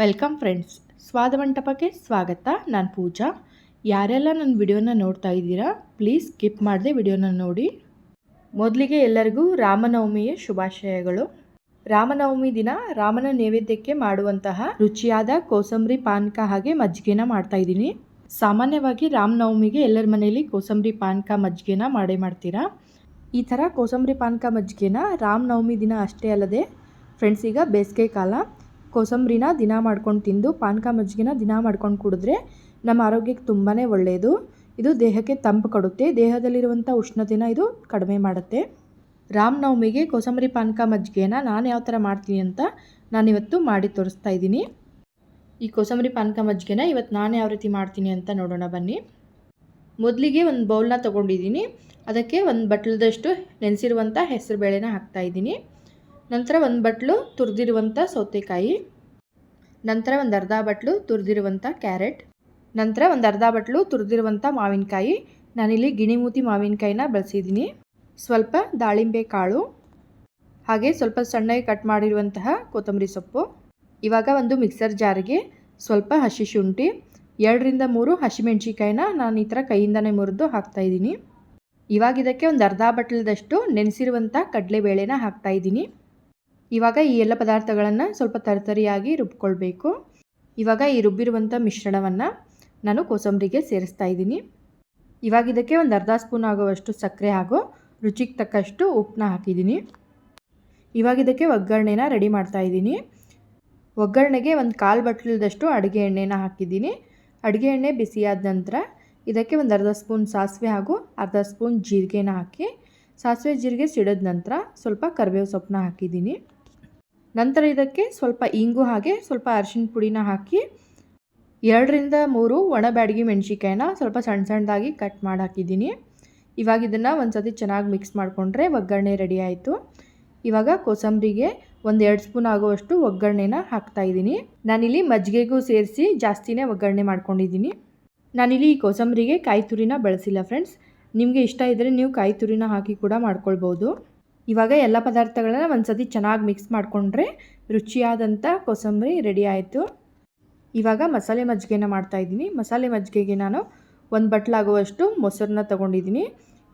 Welcome friends. ಸ್ವಾದಮಂಟಪಕ್ಕೆ ಸ್ವಾಗತ. ನಾನು ಪೂಜಾ. ಯಾರೆಲ್ಲ ನನ್ನ ವಿಡಿಯೋನ ನೋಡ್ತಾ ಇದ್ದೀರಾ, ಪ್ಲೀಸ್ ಸ್ಕಿಪ್ ಮಾಡದೆ ವಿಡಿಯೋನ ನೋಡಿ. ಮೊದಲಿಗೆ ಎಲ್ಲರಿಗೂ ರಾಮನವಮಿಯ ಶುಭಾಶಯಗಳು. ರಾಮನವಮಿ ದಿನ ರಾಮನ ನೈವೇದ್ಯಕ್ಕೆ ಮಾಡುವಂತಹ ರುಚಿಯಾದ ಕೋಸಂಬರಿ ಪಾನಕ ಹಾಗೆ ಮಜ್ಜಿಗೆನ ಮಾಡ್ತಾ ಇದ್ದೀನಿ. ಸಾಮಾನ್ಯವಾಗಿ ರಾಮನವಮಿಗೆ ಎಲ್ಲರ ಮನೆಯಲ್ಲಿ ಕೋಸಂಬರಿ ಪಾನಕ ಮಜ್ಜಿಗೆನ ಮಾಡೇ ಮಾಡ್ತೀರಾ? ಈ ಥರ ಕೋಸಂಬರಿ ಪಾನಕ ಮಜ್ಜಿಗೆನ ರಾಮನವಮಿ ದಿನ ಅಷ್ಟೇ ಅಲ್ಲದೆ, ಫ್ರೆಂಡ್ಸ್ ಈಗ ಬೇಸಿಗೆ ಕಾಲ. ಕೋಸಂಬರಿನ ದಿನ ಮಾಡ್ಕೊಂಡು ತಿಂದು, ಪಾನಕ ಮಜ್ಜಿಗೆನ ದಿನ ಮಾಡ್ಕೊಂಡು ಕುಡಿದ್ರೆ ನಮ್ಮ ಆರೋಗ್ಯಕ್ಕೆ ತುಂಬಾ ಒಳ್ಳೆಯದು ಇದು ದೇಹಕ್ಕೆ ತಂಪು ಕೊಡುತ್ತೆ. ದೇಹದಲ್ಲಿರುವಂಥ ಉಷ್ಣತೆನ ಇದು ಕಡಿಮೆ ಮಾಡುತ್ತೆ. ರಾಮನವಮಿಗೆ ಕೋಸಂಬರಿ ಪಾನಕ ಮಜ್ಜಿಗೆನ ನಾನು ಯಾವ ಥರ ಮಾಡ್ತೀನಿ ಅಂತ ನಾನಿವತ್ತು ಮಾಡಿ ತೋರಿಸ್ತಾ ಇದ್ದೀನಿ. ಈ ಕೋಸಂಬರಿ ಪಾನಕ ಮಜ್ಜಿಗೆನ ಇವತ್ತು ನಾನು ಯಾವ ರೀತಿ ಮಾಡ್ತೀನಿ ಅಂತ ನೋಡೋಣ ಬನ್ನಿ. ಮೊದಲಿಗೆ ಒಂದು ಬೌಲ್ನ ತೊಗೊಂಡಿದ್ದೀನಿ. ಅದಕ್ಕೆ ಒಂದು ಬಟ್ಲದಷ್ಟು ನೆನೆಸಿರುವಂಥ ಹೆಸರು ಬೇಳೆನ ಹಾಕ್ತಾಯಿದ್ದೀನಿ ನಂತರ ಒಂದು ಬಟ್ಲು ತುರಿದಿರುವಂಥ ಸೌತೆಕಾಯಿ. ನಂತರ ಒಂದು ಅರ್ಧ ಬಟ್ಲು ತುರಿದಿರುವಂಥ ಕ್ಯಾರೆಟ್. ನಂತರ ಒಂದು ಅರ್ಧ ಬಟ್ಲು ತುರಿದಿರುವಂಥ ಮಾವಿನಕಾಯಿ. ನಾನಿಲ್ಲಿ ಗಿಣಿಮೂತಿ ಮಾವಿನಕಾಯಿನ ಬಳಸಿದ್ದೀನಿ. ಸ್ವಲ್ಪ ದಾಳಿಂಬೆ ಕಾಳು. ಹಾಗೆ ಸ್ವಲ್ಪ ಸಣ್ಣಗೆ ಕಟ್ ಮಾಡಿರುವಂತಹ ಕೊತ್ತಂಬರಿ ಸೊಪ್ಪು. ಇವಾಗ ಒಂದು ಮಿಕ್ಸರ್ ಜಾರಿಗೆ ಸ್ವಲ್ಪ ಹಸಿ ಶುಂಠಿ, ಎರಡರಿಂದ ಮೂರು ಹಸಿಮೆಣ್ಸಿಕಾಯಿನ ನಾನು ಈ ಥರ ಕೈಯಿಂದನೇ ಮುರಿದು ಹಾಕ್ತಾಯಿದ್ದೀನಿ ಇವಾಗ ಇದಕ್ಕೆ ಒಂದು ಅರ್ಧ ಬಟ್ಲದಷ್ಟು ನೆನೆಸಿರುವಂಥ ಕಡಲೆಬೇಳೆನ ಹಾಕ್ತಾಯಿದ್ದೀನಿ ಇವಾಗ ಈ ಎಲ್ಲ ಪದಾರ್ಥಗಳನ್ನು ಸ್ವಲ್ಪ ತರಿತರಿಯಾಗಿ ರುಬ್ಕೊಳ್ಬೇಕು. ಇವಾಗ ಈ ರುಬ್ಬಿರುವಂಥ ಮಿಶ್ರಣವನ್ನು ನಾನು ಕೋಸಂಬರಿಗೆ ಸೇರಿಸ್ತಾ ಇದ್ದೀನಿ. ಇವಾಗ ಇದಕ್ಕೆ ಒಂದು ಅರ್ಧ ಸ್ಪೂನ್ ಆಗುವಷ್ಟು ಸಕ್ಕರೆ ಹಾಗೂ ರುಚಿಗೆ ತಕ್ಕಷ್ಟು ಉಪ್ಪನ್ನ ಹಾಕಿದ್ದೀನಿ. ಇವಾಗ ಇದಕ್ಕೆ ಒಗ್ಗರಣೆನ ರೆಡಿ ಮಾಡ್ತಾ ಇದ್ದೀನಿ. ಒಗ್ಗರಣೆಗೆ ಒಂದು ಕಾಲು ಬಟ್ಲದಷ್ಟು ಅಡುಗೆ ಎಣ್ಣೆನ ಹಾಕಿದ್ದೀನಿ. ಅಡುಗೆ ಎಣ್ಣೆ ಬಿಸಿಯಾದ ನಂತರ ಇದಕ್ಕೆ ಒಂದು ಅರ್ಧ ಸ್ಪೂನ್ ಸಾಸಿವೆ ಹಾಗೂ ಅರ್ಧ ಸ್ಪೂನ್ ಜೀರಿಗೆನ ಹಾಕಿ, ಸಾಸಿವೆ ಜೀರಿಗೆ ಸಿಡಿದ ನಂತರ ಸ್ವಲ್ಪ ಕರಿಬೇವು ಸೊಪ್ಪನ್ನ ಹಾಕಿದ್ದೀನಿ. ನಂತರ ಇದಕ್ಕೆ ಸ್ವಲ್ಪ ಇಂಗು ಹಾಗೆ ಸ್ವಲ್ಪ ಅರಿಶಿನ ಪುಡಿನ ಹಾಕಿ ಎರಡರಿಂದ ಮೂರು ಒಣ ಬ್ಯಾಡಗಿ ಮೆಣಸಿಕಾಯಿನ ಸ್ವಲ್ಪ ಸಣ್ಣ ಸಣ್ಣದಾಗಿ ಕಟ್ ಮಾಡಿ ಹಾಕಿದ್ದೀನಿ. ಇವಾಗ ಇದನ್ನು ಒಂದು ಸತಿ ಚೆನ್ನಾಗಿ ಮಿಕ್ಸ್ ಮಾಡಿಕೊಂಡ್ರೆ ಒಗ್ಗರಣೆ ರೆಡಿ ಆಯಿತು. ಇವಾಗ ಕೋಸಂಬರಿಗೆ ಒಂದು ಎರಡು ಸ್ಪೂನ್ ಆಗುವಷ್ಟು ಒಗ್ಗರಣೆನ ಹಾಕ್ತಾಯಿದ್ದೀನಿ ನಾನಿಲ್ಲಿ ಮಜ್ಜಿಗೆಗೂ ಸೇರಿಸಿ ಜಾಸ್ತಿನೇ ಒಗ್ಗರಣೆ ಮಾಡ್ಕೊಂಡಿದ್ದೀನಿ. ನಾನಿಲ್ಲಿ ಈ ಕೋಸಂಬರಿಗೆ ಕಾಯಿ ತುರಿನ ಬಳಸಿಲ್ಲ ಫ್ರೆಂಡ್ಸ್ ನಿಮಗೆ ಇಷ್ಟ ಇದ್ದರೆ ನೀವು ಕಾಯಿ ತುರಿನ ಹಾಕಿ ಕೂಡ ಮಾಡ್ಕೊಳ್ಬೋದು. ಇವಾಗ ಎಲ್ಲ ಪದಾರ್ಥಗಳನ್ನ ಒಂದ್ಸತಿ ಚೆನ್ನಾಗಿ ಮಿಕ್ಸ್ ಮಾಡಿಕೊಂಡ್ರೆ ರುಚಿಯಾದಂಥ ಕೋಸಂಬರಿ ರೆಡಿ ಆಯಿತು. ಇವಾಗ ಮಸಾಲೆ ಮಜ್ಜಿಗೆನ ಮಾಡ್ತಾಯಿದ್ದೀನಿ ಮಸಾಲೆ ಮಜ್ಜಿಗೆಗೆ ನಾನು ಒಂದು ಬಟ್ಲಾಗುವಷ್ಟು ಮೊಸರನ್ನ ತೊಗೊಂಡಿದ್ದೀನಿ.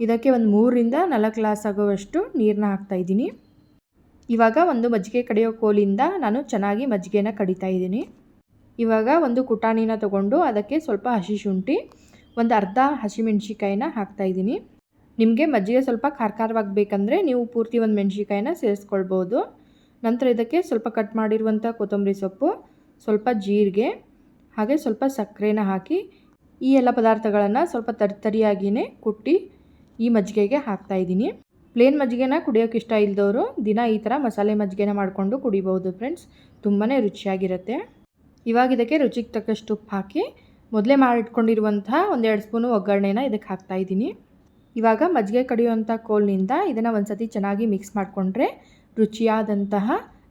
ಇದಕ್ಕೆ ಒಂದು ಮೂರರಿಂದ ನಾಲ್ಕು ಗ್ಲಾಸ್ ಆಗುವಷ್ಟು ನೀರನ್ನ ಹಾಕ್ತಾಯಿದ್ದೀನಿ ಇವಾಗ ಒಂದು ಮಜ್ಜಿಗೆ ಕಡಿಯೋ ಕೋಲಿಂದ ನಾನು ಚೆನ್ನಾಗಿ ಮಜ್ಜಿಗೆನ ಕಡಿತಾ ಇದ್ದೀನಿ. ಇವಾಗ ಒಂದು ಕುಟಾಣಿನ ತಗೊಂಡು ಅದಕ್ಕೆ ಸ್ವಲ್ಪ ಹಸಿ ಶುಂಠಿ, ಒಂದು ಅರ್ಧ ಹಸಿಮೆಣ್ಸಿಕಾಯಿನ ಹಾಕ್ತಾಯಿದ್ದೀನಿ ನಿಮಗೆ ಮಜ್ಜಿಗೆ ಸ್ವಲ್ಪ ಖಾರ ಖಾರವಾಗಿ ಬೇಕಂದರೆ ನೀವು ಪೂರ್ತಿ ಒಂದು ಮೆಣಸಿಕಾಯಿನ ಸೇರಿಸ್ಕೊಳ್ಬೋದು. ನಂತರ ಇದಕ್ಕೆ ಸ್ವಲ್ಪ ಕಟ್ ಮಾಡಿರುವಂಥ ಕೊತ್ತಂಬರಿ ಸೊಪ್ಪು, ಸ್ವಲ್ಪ ಜೀರಿಗೆ, ಹಾಗೆ ಸ್ವಲ್ಪ ಸಕ್ಕರೆನ ಹಾಕಿ ಈ ಎಲ್ಲ ಪದಾರ್ಥಗಳನ್ನು ಸ್ವಲ್ಪ ತರಿತರಿಯಾಗಿಯೇ ಕುಟ್ಟಿ ಈ ಮಜ್ಜಿಗೆಗೆ ಹಾಕ್ತಾಯಿದ್ದೀನಿ ಪ್ಲೇನ್ ಮಜ್ಜಿಗೆನ ಕುಡಿಯೋಕೆ ಇಷ್ಟ ಇಲ್ಲದವರು ದಿನ ಈ ಥರ ಮಸಾಲೆ ಮಜ್ಜಿಗೆನ ಮಾಡಿಕೊಂಡು ಕುಡಿಬೋದು ಫ್ರೆಂಡ್ಸ್. ತುಂಬಾ ರುಚಿಯಾಗಿರುತ್ತೆ. ಇವಾಗ ಇದಕ್ಕೆ ರುಚಿಗೆ ತಕ್ಕಷ್ಟು ಉಪ್ಪು ಹಾಕಿ ಮೊದಲೇ ಮಾಡಿಟ್ಕೊಂಡಿರುವಂತಹ ಒಂದೆರಡು ಸ್ಪೂನು ಒಗ್ಗರಣೆನ ಇದಕ್ಕೆ ಹಾಕ್ತಾಯಿದ್ದೀನಿ ಇವಾಗ ಮಜ್ಜಿಗೆ ಕಡಿಯುವಂಥ ಕೋಲ್ನಿಂದ ಇದನ್ನು ಒಂದು ಸತಿ ಚೆನ್ನಾಗಿ ಮಿಕ್ಸ್ ಮಾಡಿಕೊಂಡ್ರೆ ರುಚಿಯಾದಂತಹ,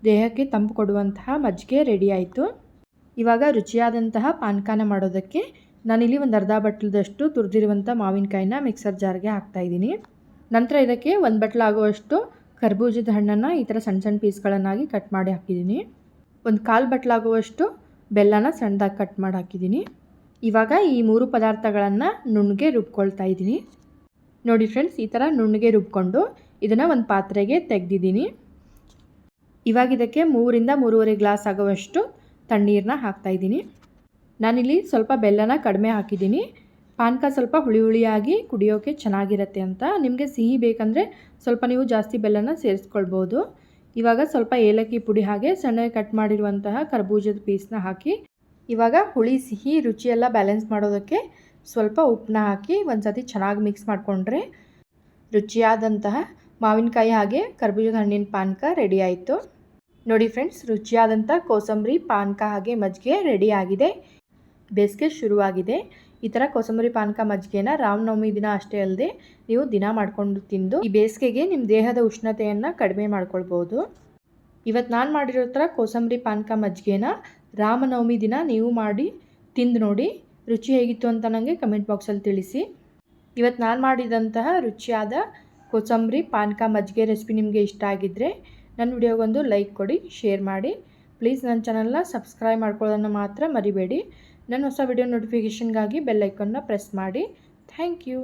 ದೇಹಕ್ಕೆ ತಂಪು ಕೊಡುವಂತಹ ಮಜ್ಜಿಗೆ ರೆಡಿ ಆಯಿತು. ಇವಾಗ ರುಚಿಯಾದಂತಹ ಪಾನಕಾನ ಮಾಡೋದಕ್ಕೆ ನಾನಿಲ್ಲಿ ಒಂದು ಅರ್ಧ ಬಟ್ಲದಷ್ಟು ತುರಿದಿರುವಂಥ ಮಾವಿನಕಾಯಿನ ಮಿಕ್ಸರ್ ಜಾರ್ಗೆ ಹಾಕ್ತಾಯಿದ್ದೀನಿ ನಂತರ ಇದಕ್ಕೆ ಒಂದು ಬಟ್ಲಾಗುವಷ್ಟು ಕರ್ಬೂಜದ ಹಣ್ಣನ್ನು ಈ ಥರ ಸಣ್ಣ ಸಣ್ಣ ಪೀಸ್ಗಳನ್ನಾಗಿ ಕಟ್ ಮಾಡಿ ಹಾಕಿದ್ದೀನಿ. ಒಂದು ಕಾಲು ಬಟ್ಲಾಗುವಷ್ಟು ಬೆಲ್ಲನ ಸಣ್ಣದಾಗಿ ಕಟ್ ಮಾಡಿ ಹಾಕಿದ್ದೀನಿ. ಇವಾಗ ಈ ಮೂರು ಪದಾರ್ಥಗಳನ್ನು ನುಣ್ಣಗೆ ರುಬ್ಕೊಳ್ತಾ ಇದ್ದೀನಿ. ನೋಡಿ ಫ್ರೆಂಡ್ಸ್ ಈ ಥರ ನುಣ್ಣಗೆ ರುಬ್ಕೊಂಡು ಇದನ್ನು ಒಂದು ಪಾತ್ರೆಗೆ ತೆಗೆದಿದ್ದೀನಿ. ಇವಾಗ ಇದಕ್ಕೆ ಮೂರಿಂದ ಮೂರುವರೆ ಗ್ಲಾಸ್ ಆಗುವಷ್ಟು ತಣ್ಣೀರನ್ನ ಹಾಕ್ತಾಯಿದ್ದೀನಿ ನಾನಿಲ್ಲಿ ಸ್ವಲ್ಪ ಬೆಲ್ಲನ ಕಡಿಮೆ ಹಾಕಿದ್ದೀನಿ. ಪಾನಕ ಸ್ವಲ್ಪ ಹುಳಿ ಹುಳಿಯಾಗಿ ಕುಡಿಯೋಕ್ಕೆ ಚೆನ್ನಾಗಿರುತ್ತೆ ಅಂತ. ನಿಮಗೆ ಸಿಹಿ ಬೇಕಂದರೆ ಸ್ವಲ್ಪ ನೀವು ಜಾಸ್ತಿ ಬೆಲ್ಲನ ಸೇರಿಸ್ಕೊಳ್ಬೋದು. ಇವಾಗ ಸ್ವಲ್ಪ ಏಲಕ್ಕಿ ಪುಡಿ ಹಾಗೆ ಸಣ್ಣ ಕಟ್ ಮಾಡಿರುವಂತಹ ಕರ್ಬೂಜದ ಪೀಸ್ನ ಹಾಕಿ ಇವಾಗ ಹುಳಿ, ಸಿಹಿ ರುಚಿಯೆಲ್ಲ ಬ್ಯಾಲೆನ್ಸ್ ಮಾಡೋದಕ್ಕೆ ಸ್ವಲ್ಪ ಉಪ್ಪನ್ನ ಹಾಕಿ ಒಂದು ಸತಿ ಚೆನ್ನಾಗಿ ಮಿಕ್ಸ್ ಮಾಡಿಕೊಂಡ್ರೆ ರುಚಿಯಾದಂತಹ ಮಾವಿನಕಾಯಿ ಹಾಗೆ ಕರ್ಬೂಜದ ಹಣ್ಣಿನ ಪಾನಕ ರೆಡಿ ಆಯಿತು. ನೋಡಿ ಫ್ರೆಂಡ್ಸ್ ರುಚಿಯಾದಂಥ ಕೋಸಂಬರಿ ಪಾನಕ ಹಾಗೆ ಮಜ್ಜಿಗೆ ರೆಡಿ ಆಗಿದೆ. ಬೇಸಿಗೆ ಶುರುವಾಗಿದೆ. ಈ ಥರ ಕೋಸಂಬರಿ ಪಾನಕ ಮಜ್ಜಿಗೆನ ರಾಮನವಮಿ ದಿನ ಅಷ್ಟೇ ಅಲ್ಲದೆ ನೀವು ದಿನ ಮಾಡಿಕೊಂಡು ತಿಂದು ಈ ಬೇಸಿಗೆಗೆ ನಿಮ್ಮ ದೇಹದ ಉಷ್ಣತೆಯನ್ನು ಕಡಿಮೆ ಮಾಡ್ಕೊಳ್ಬೋದು. ಇವತ್ತು ನಾನು ಮಾಡಿರೋ ಥರ ಕೋಸಂಬರಿ ಪಾನಕ ಮಜ್ಜಿಗೆನ ರಾಮನವಮಿ ದಿನ ನೀವು ಮಾಡಿ ತಿಂದು ನೋಡಿ ರುಚಿ ಹೇಗಿತ್ತು ಅಂತ ನನಗೆ ಕಮೆಂಟ್ ಬಾಕ್ಸಲ್ಲಿ ತಿಳಿಸಿ. ಇವತ್ತು ನಾನು ಮಾಡಿದಂತಹ ರುಚಿಯಾದ ಕೋಸಂಬರಿ ಪಾನಕ ಮಜ್ಜಿಗೆ ರೆಸಿಪಿ ನಿಮಗೆ ಇಷ್ಟ ಆಗಿದ್ದರೆ ನನ್ನ ವಿಡಿಯೋಗೊಂದು ಲೈಕ್ ಕೊಡಿ, ಶೇರ್ ಮಾಡಿ. ಪ್ಲೀಸ್ ನನ್ನ ಚಾನಲ್ನ ಸಬ್ಸ್ಕ್ರೈಬ್ ಮಾಡ್ಕೊಳ್ಳೋದನ್ನು ಮಾತ್ರ ಮರಿಬೇಡಿ. ನನ್ನ ಹೊಸ ವಿಡಿಯೋ ನೋಟಿಫಿಕೇಷನ್ಗಾಗಿ ಬೆಲ್ಲೈಕನ್ನ ಪ್ರೆಸ್ ಮಾಡಿ. Thank you.